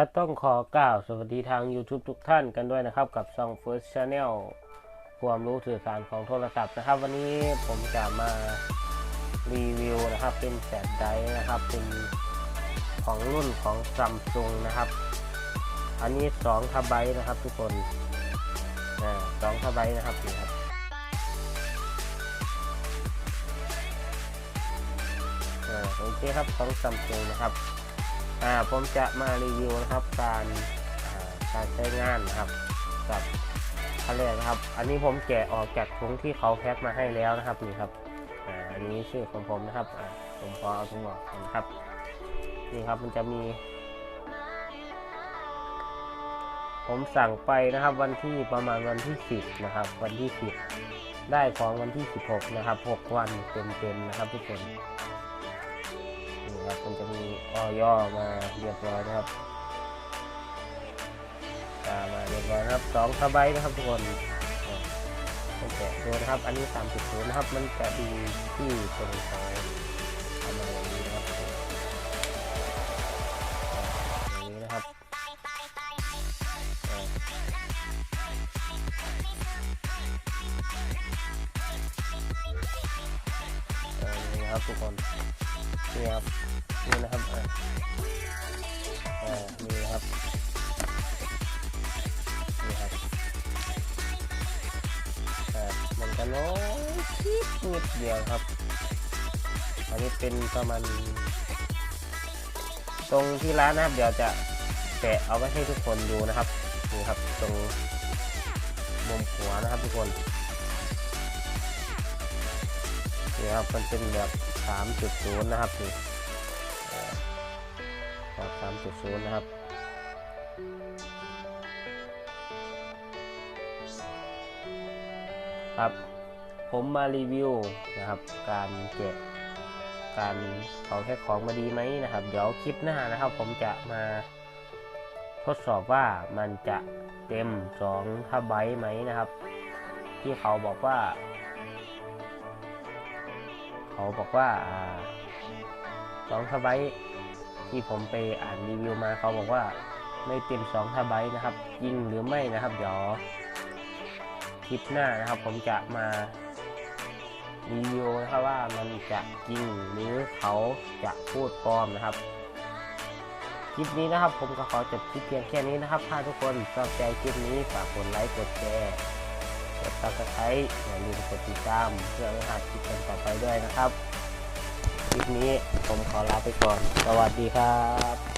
ก็ต้องขอกล่าวสวัสดีทาง YouTube ทุกท่านกันด้วยนะครับ กับช่อง First Channel ความรู้สื่อสารของโทรศัพท์นะครับ วันนี้ผมจะมารีวิวนะครับ เป็นแสนไดนะครับ เป็นของรุ่นของซัมซุงนะครับ อันนี้2ทับไบต์นะครับทุกคนอ่าสองทับไบต์นะครับนี่ครับโอเคครับของซัมซุงนะครับอ่า ผมจะมารีวิวนะครับการการใช้งานนะครับกับขั้นแรกนะครับ อันนี้ผมแกะออกจากถุงที่เขาแพ็คมาให้แล้วนะครับนี่ครับอ,อันนี้ชื่อของผมนะครับผมขอเอาถุงออกนนะครับนี่ครับมันจะมี ผมสั่งไปนะครับวันที่ประมาณวันที่ 10 นะครับ วันที่ 10 ได้ของวันที่ 16 นะครับ 6 วันเต็มๆนะครับทุกคน นี่ครับมันจะมีออย่อมาเรียบร้อยนะครับตามมาเรียบร้อยนะครับสองทบไบนะครับทุกคนต้องแกะดูนะครับ อันนี้สามสิบศูนย์นะครับ มันจะดีที่ตรงของทำอะไรอย่างนี้นะครับอย่างนี้นะครับอ่านี่นะครับทุกคนนี่ครับ นี่นะครับอ่านี่นะครับนี่ครับอ่ามันจะน้อยนิดนิดเดียวครับ อันนี้เป็นประมาณตรงที่ร้านนะครับเดี๋ยวจะแกะเอาไว้ให้ทุกคนดูนะครับนี่ครับตรงมุมหัวนะครับทุกคนนี่ครับมันเป็นแบบ 3.0 นะครับนี่ ครับ3.0 นะครับ ครับ ผมมารีวิวนะครับ การแกะการเขาแค่ของมาดีไหมนะครับ เดี๋ยวคลิปหน้านะครับ ผมจะมาทดสอบว่ามันจะเต็ม2ทบไบไหมนะครับ ที่เขาบอกว่า เขาบอกว่าสองทบไบ ที่ผมไปอ่านรีวิวมาเขาบอกว่าไม่เต็ม2ทบไบต์นะครับจริงหรือไม่นะครับ เดี๋ยวคลิปหน้านะครับ ผมจะมารีวิวนะครับว่ามันจะจริงหรือเขาจะพูดปลอมนะครับคลิปนี้นะครับ ผมก็ขอจบคลิปเพียงแค่นี้นะครับถ้าทุกคนชอบใจคลิปนี้ฝากกดไลค์กดแชร์กดซับสไครต์อย่าลืมกดติดตามเพื่อไม่พลาดคลิปต่อไปด้วยนะครับ ลิปนี้ผมขอลาไปก่อน สวัสดีครับ